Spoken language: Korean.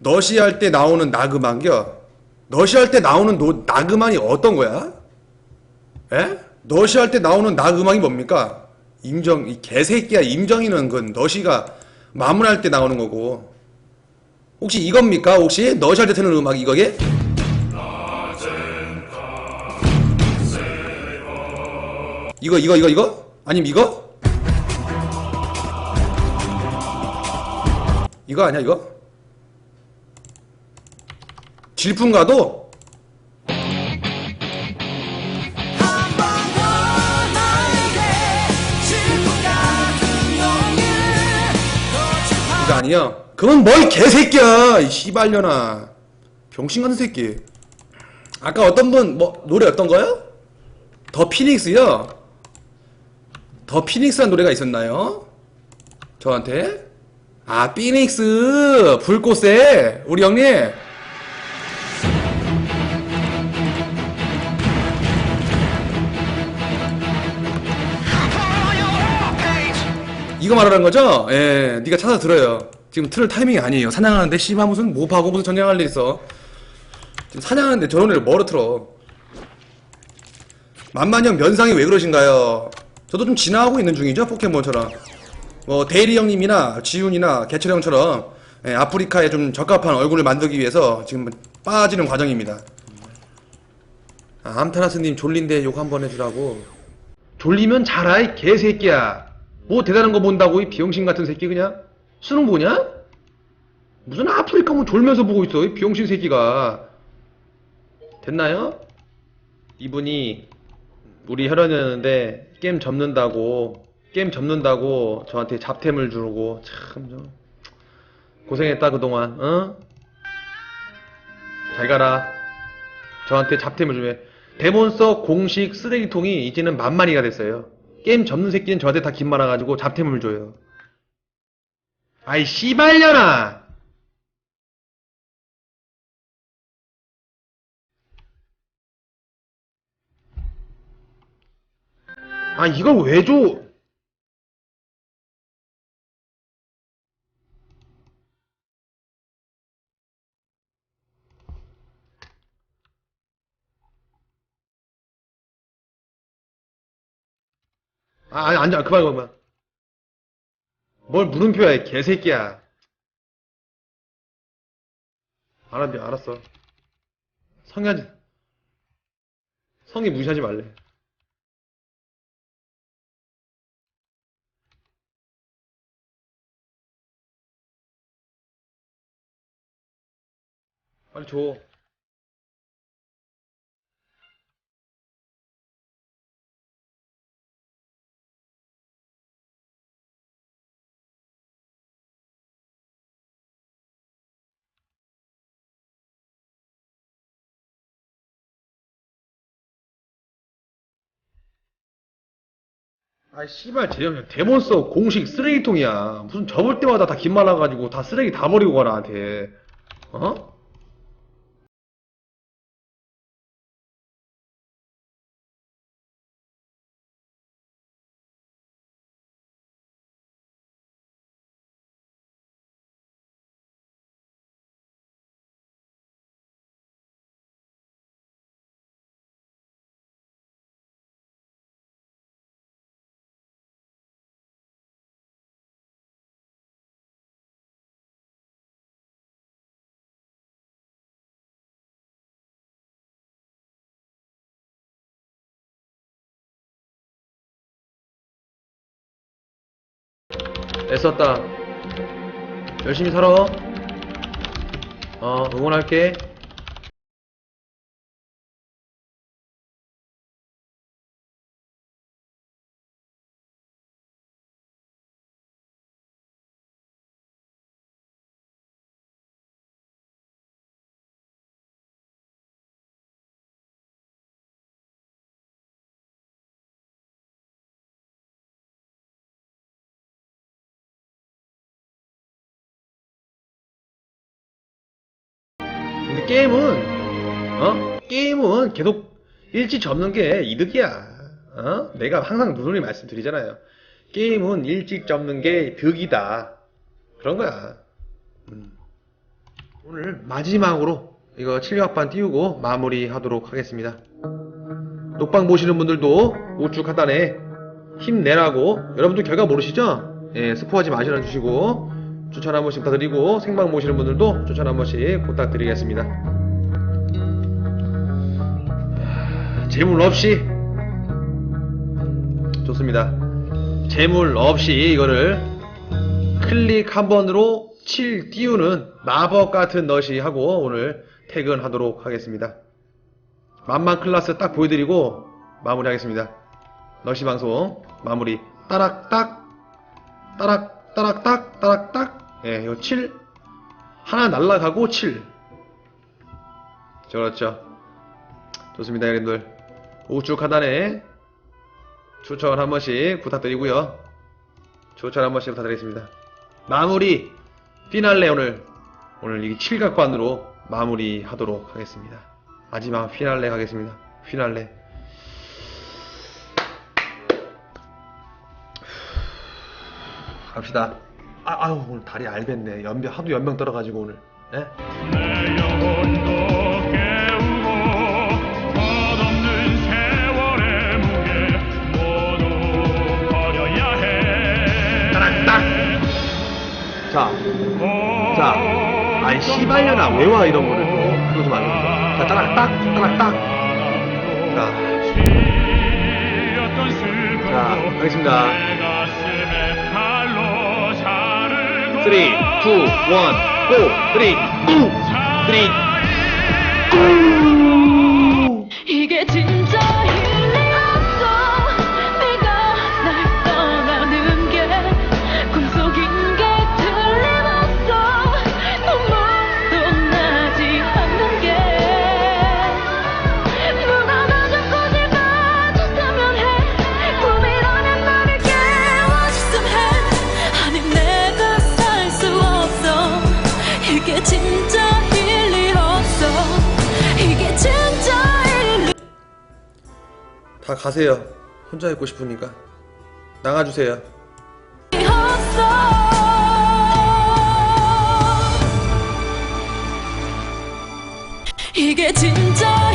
너시 할 때 나오는 나그만겨? 너시 할 때 나오는 노, 나그만이 어떤 거야? 에? 너시 할 때 나오는 나그만이 뭡니까? 임정, 이 개새끼야. 임정이는 그 너시가 마무리할 때 나오는 거고. 혹시 이겁니까? 혹시 너시 할 때 트는 음악 이거게? 이거 이거 이거 이거? 아니면 이거? 이거 아니야 이거? 질풍 가도? 이거 아니야? 그건 뭘 개새끼야 이 씨발년아 병신 같은 새끼 아까 어떤 분 뭐 노래 어떤 거요? 더 피닉스요? 더 피닉스란 노래가 있었나요? 저한테? 아 피닉스 불꽃에 우리 형님 이거 말하는 거죠? 예, 네가 찾아 들어요. 지금 틀을 타이밍이 아니에요. 사냥하는데 씨발 무슨 뭐하고 무슨 전쟁할 일 있어. 지금 사냥하는데 저런 애를 뭐로 틀어? 만만형 면상이 왜 그러신가요? 저도 좀 진화하고 있는 중이죠 포켓몬처럼. 뭐 대리 형님이나 지훈이나 개철 형처럼 예, 아프리카에 좀 적합한 얼굴을 만들기 위해서 지금 빠지는 과정입니다. 아, 암타라스님 졸린데 욕 한번 해주라고. 졸리면 자라 이 개새끼야. 뭐 대단한 거 본다고 이 비용신 같은 새끼 그냥 수능 보냐? 무슨 아프리카 뭐 졸면서 보고 있어 이 비용신 새끼가. 됐나요? 이분이 우리 혈연이었는데 게임 접는다고 게임 접는다고 저한테 잡템을 주고 참 좀 고생했다 그동안 어? 잘 가라 저한테 잡템을 주면 데몬서 공식 쓰레기통이 이제는 만만히가 됐어요 게임 접는 새끼는 저한테 다 긴 말아가지고 잡템을 줘요 아이 씨발년아 아 이걸 왜 줘? 아, 아니, 앉아. 그만, 그만. 뭘 물음표야, 이 개새끼야. 알았지, 알았어. 성하지. 성이 무시하지 말래. 빨리 줘. 아, 씨발, 재영, 데몬서 공식 쓰레기통이야. 무슨 접을 때마다 다 긴 말라가지고 다 쓰레기 다 버리고 가, 나한테. 어? 애썼다. 열심히 살아. 어, 응원할게. 게임은, 어? 게임은 계속 일찍 접는 게 이득이야. 어? 내가 항상 누누이 말씀드리잖아요. 게임은 일찍 접는 게 득이다. 그런 거야. 음. 오늘 마지막으로 이거 7력반 띄우고 마무리하도록 하겠습니다. 녹방 보시는 분들도 우측 하단에 힘내라고 여러분들 결과 모르시죠? 예, 스포하지 마시라 주시고 추천 한 번씩 부탁드리고 생방 보시는 분들도 추천 한 번씩 부탁드리겠습니다. 재물 없이 좋습니다. 재물 없이 이거를 클릭 한 번으로 7 띄우는 마법 같은 너시 하고 오늘 퇴근하도록 하겠습니다. 만만 클라스 딱 보여드리고 마무리하겠습니다. 너시 방송 마무리 따락딱 따락 따락딱 따락딱 예, 이거 7 하나 날라가고 7 그렇죠. 좋습니다, 여러분들. 우측 하단에 추천 한 번씩 부탁드리고요. 추천 한 번씩 부탁드리겠습니다. 마무리 피날레 오늘 오늘 이 7각관으로 마무리 하도록 하겠습니다. 마지막 피날레 가겠습니다. 피날레. 갑시다. 아, 아유 오늘 다리 알겠네. 연병 하도 연병 떨어가지고 오늘. 예? 자, 자, 아이 씨발려나 왜와 이런 거를 또 그러지 말고. 자, 따락딱, 따락딱. 자, 자, 가겠습니다. 자르고 3, 2, 1, 고! 3, 다 가세요. 혼자 있고 싶으니까. 나가주세요. 이게 진짜